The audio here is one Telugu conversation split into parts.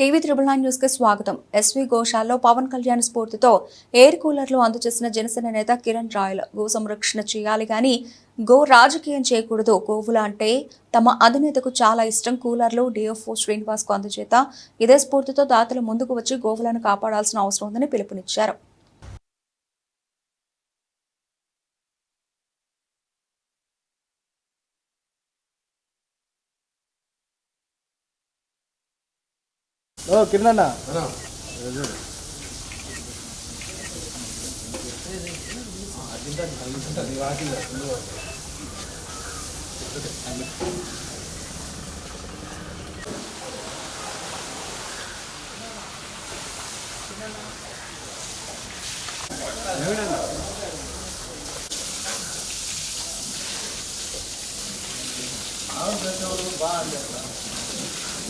టీవీ త్రిబుల్ నైన్ న్యూస్కి స్వాగతం. ఎస్వి గోశాల్లో పవన్ కళ్యాణ్ స్ఫూర్తితో ఎయిర్ కూలర్లు అందజేసిన జనసేన నేత కిరణ్ రాయల్. గో సంరక్షణ చేయాలి కానీ గో రాజకీయం చేయకూడదు. గోవుల అంటే తమ అధినేతకు చాలా ఇష్టం. కూలర్లు డిఎఫ్ఓ శ్రీనివాస్కు అందజేత. ఇదే స్ఫూర్తితో దాతలు ముందుకు వచ్చి గోవులను కాపాడాల్సిన అవసరం ఉందని పిలుపునిచ్చారు. ఓ కిరణ్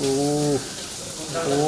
ఓ ఓ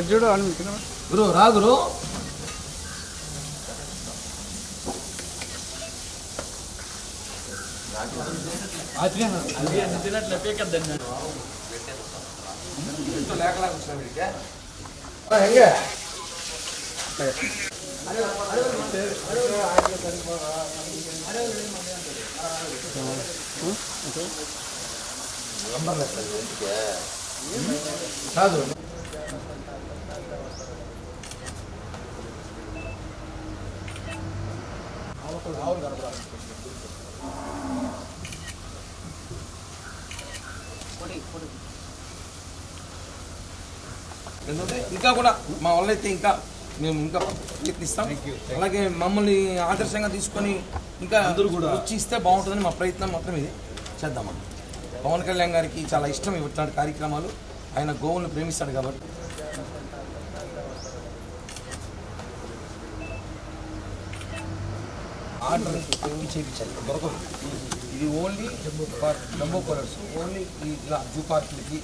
పెట్టు. గురు రా గురు ಹೆಂಗೆ కాదు ఎందుకంటే ఇంకా కూడా మా అయితే ఇంకా మేము ఇంకా ప్రయత్నిస్తాం. అలాగే మమ్మల్ని ఆదర్శంగా తీసుకొని ఇంకా అందరూ కూడా వచ్చి ఇస్తే బాగుంటుందని మా ప్రయత్నం మాత్రం ఇది. చేద్దామా పవన్ కళ్యాణ్ గారికి చాలా ఇష్టం ఇట్లాంటి కార్యక్రమాలు. ఆయన గోవులను ప్రేమిస్తాడు కాబట్టి. ఆర్డర్ చేయించాలి. దొరకదు. ఇది ఓన్లీ డంబో కలర్స్. ఓన్లీ ఈ ఇలా జూ పార్కులకి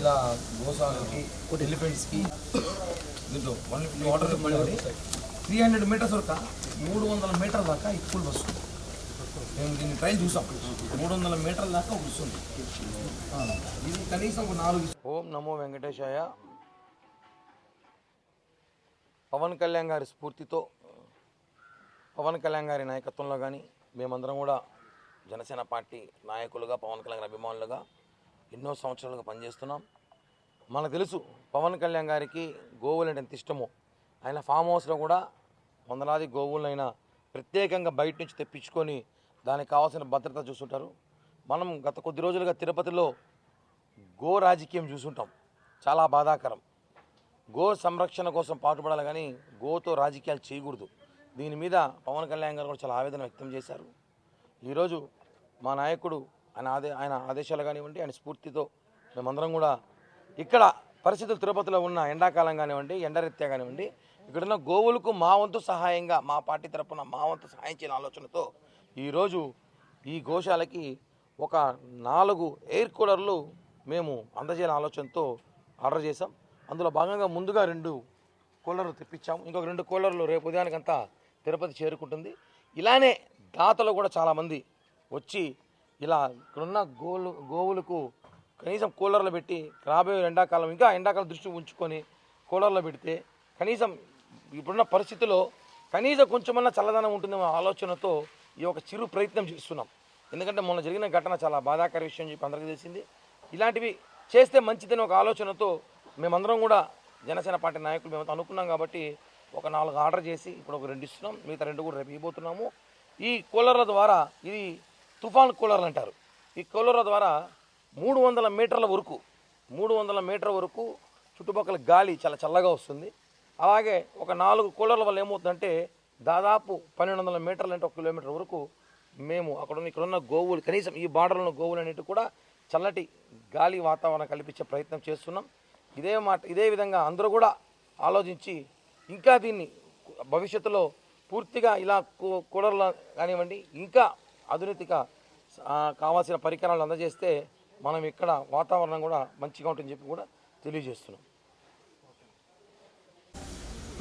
ఇలా గోసాలకి ఎలిఫెంట్స్కి దీంతో వన్ ఫిఫ్టీ మళ్ళీ త్రీ హండ్రెడ్ మీటర్స్ వరకు మూడు వందల మీటర్ల దాకా ఈ స్కూల్ వస్తుంది మేము దీన్ని ట్రైన్ చూసాం. మూడు వందల మీటర్ల దాకా వస్తుంది ఇది కనీసం ఒక నాలుగు ఓం నమో వెంకటేశాయ. పవన్ కళ్యాణ్ గారి స్ఫూర్తితో పవన్ కళ్యాణ్ గారి నాయకత్వంలో కానీ మేమందరం కూడా జనసేన పార్టీ నాయకులుగా పవన్ కళ్యాణ్ గారి అభిమానులుగా ఎన్నో సంవత్సరాలుగా పనిచేస్తున్నాం. మనకు తెలుసు పవన్ కళ్యాణ్ గారికి గోవులు అంటే ఎంత ఇష్టమో. ఆయన ఫామ్ హౌస్లో కూడా వందలాది గోవులైనా ప్రత్యేకంగా బయట నుంచి తెప్పించుకొని దానికి కావాల్సిన భద్రత చూస్తుంటారు. మనం గత కొద్ది రోజులుగా తిరుపతిలో గో రాజకీయం చూసుంటాం చాలా బాధాకరం. గో సంరక్షణ కోసం పాటుపడాలి కానీ గోతో రాజకీయాలు చేయకూడదు. దీని మీద పవన్ కళ్యాణ్ గారు కూడా చాలా ఆవేదన వ్యక్తం చేశారు. ఈరోజు మా నాయకుడు ఆయన ఆదే ఆయన ఆదేశాలు కానివ్వండి ఆయన స్ఫూర్తితో మేమందరం కూడా ఇక్కడ పరిస్థితులు తిరుపతిలో ఉన్న ఎండాకాలం కానివ్వండి ఎండరీత్యా కానివ్వండి ఇక్కడున్న గోవులకు మా వంతు సహాయంగా మా పార్టీ తరపున మా వంతు సహాయం చేయని ఆలోచనతో ఈరోజు ఈ గోశాలకి ఒక నాలుగు ఎయిర్ కూలర్లు మేము అందజేయాలని ఆలోచనతో ఆర్డర్ చేశాం. అందులో భాగంగా ముందుగా రెండు కూలర్లు తెప్పించాము. ఇంకొక రెండు కూలర్లు రేపు ఉదయానికంతా తిరుపతి చేరుకుంటుంది. ఇలానే దాతలు కూడా చాలామంది వచ్చి ఇలా ఇక్కడున్న గోవులు గోవులకు కనీసం కూలర్లు పెట్టి రాబోయే ఎండాకాలం ఇంకా ఎండాకాలం దృష్టి ఉంచుకొని కూలర్లో పెడితే కనీసం ఇప్పుడున్న పరిస్థితిలో కనీసం కొంచెమన్నా చల్లదనం ఉంటుందనే ఆలోచనతో ఈ యొక్క చిరు ప్రయత్నం చేస్తున్నాం. ఎందుకంటే మొన్న జరిగిన ఘటన చాలా బాధాకర విషయం చెప్పి అందరికీ తెలిసింది. ఇలాంటివి చేస్తే మంచిదని ఒక ఆలోచనతో మేమందరం కూడా జనసేన పార్టీ నాయకులు మేము అనుకున్నాం కాబట్టి ఒక నాలుగు ఆర్డర్ చేసి ఇప్పుడు ఒక రెండు ఇస్తున్నాం మిగతా రెండు కూడా రేపు ఇవ్వబోతున్నాము. ఈ కూలర్ల ద్వారా ఇది తుఫాన్ కూలర్లు అంటారు. ఈ కూలర్ల ద్వారా మూడు వందల మీటర్ల వరకు మూడు వందల మీటర్ల వరకు చుట్టుపక్కల గాలి చాలా చల్లగా వస్తుంది. అలాగే ఒక నాలుగు కూలర్ల వల్ల ఏమవుతుందంటే దాదాపు పన్నెండు వందల మీటర్లు అంటే ఒక కిలోమీటర్ వరకు మేము అక్కడ ఉన్న ఇక్కడున్న గోవులు కనీసం ఈ బార్డర్లో ఉన్న గోవులు అనేవి కూడా చల్లటి గాలి వాతావరణం కల్పించే ప్రయత్నం చేస్తున్నాం. ఇదే మాట ఇదే విధంగా అందరూ కూడా ఆలోచించి ఇంకా దీన్ని భవిష్యత్తులో పూర్తిగా ఇలా కూ- కూడర్లు కానివ్వండి ఇంకా ఆధునిక కావాల్సిన పరికరాలు అందజేస్తే మనం ఇక్కడ వాతావరణం కూడా మంచిగా ఉంటుందని చెప్పి కూడా తెలియజేస్తున్నాం.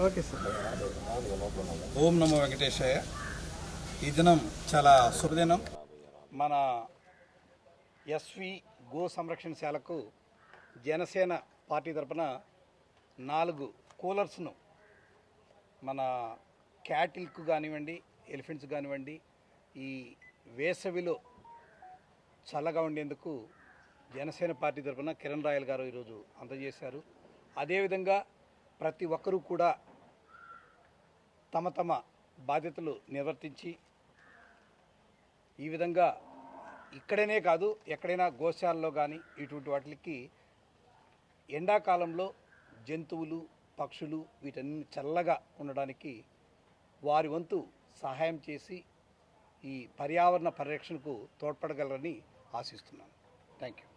Okay sir. ఓం నమో వెంకటేశాయ. ఈ దినం చాలా శుభదినం. మన ఎస్వి గో సంరక్షణశాలకు జనసేన పార్టీ తరపున నాలుగు కూలర్స్ను మన క్యాటిల్కు కానివ్వండి ఎలిఫెంట్స్ కానివ్వండి ఈ వేసవిలో చల్లగా ఉండేందుకు జనసేన పార్టీ తరఫున కిరణ్ రాయల్ గారు ఈరోజు అందజేశారు. అదేవిధంగా ప్రతి ఒక్కరూ కూడా తమ తమ బాధ్యతలు నిర్వర్తించి ఈ విధంగా ఇక్కడనే కాదు ఎక్కడైనా గోశాలలో కానీ ఇటువంటి వాటికి ఎండాకాలంలో జంతువులు పక్షులు వీటన్ని చల్లగా ఉండడానికి వారి వంతు సహాయం చేసి ఈ పర్యావరణ పరిరక్షణకు తోడ్పడగలరని ఆశిస్తున్నాను. Thank you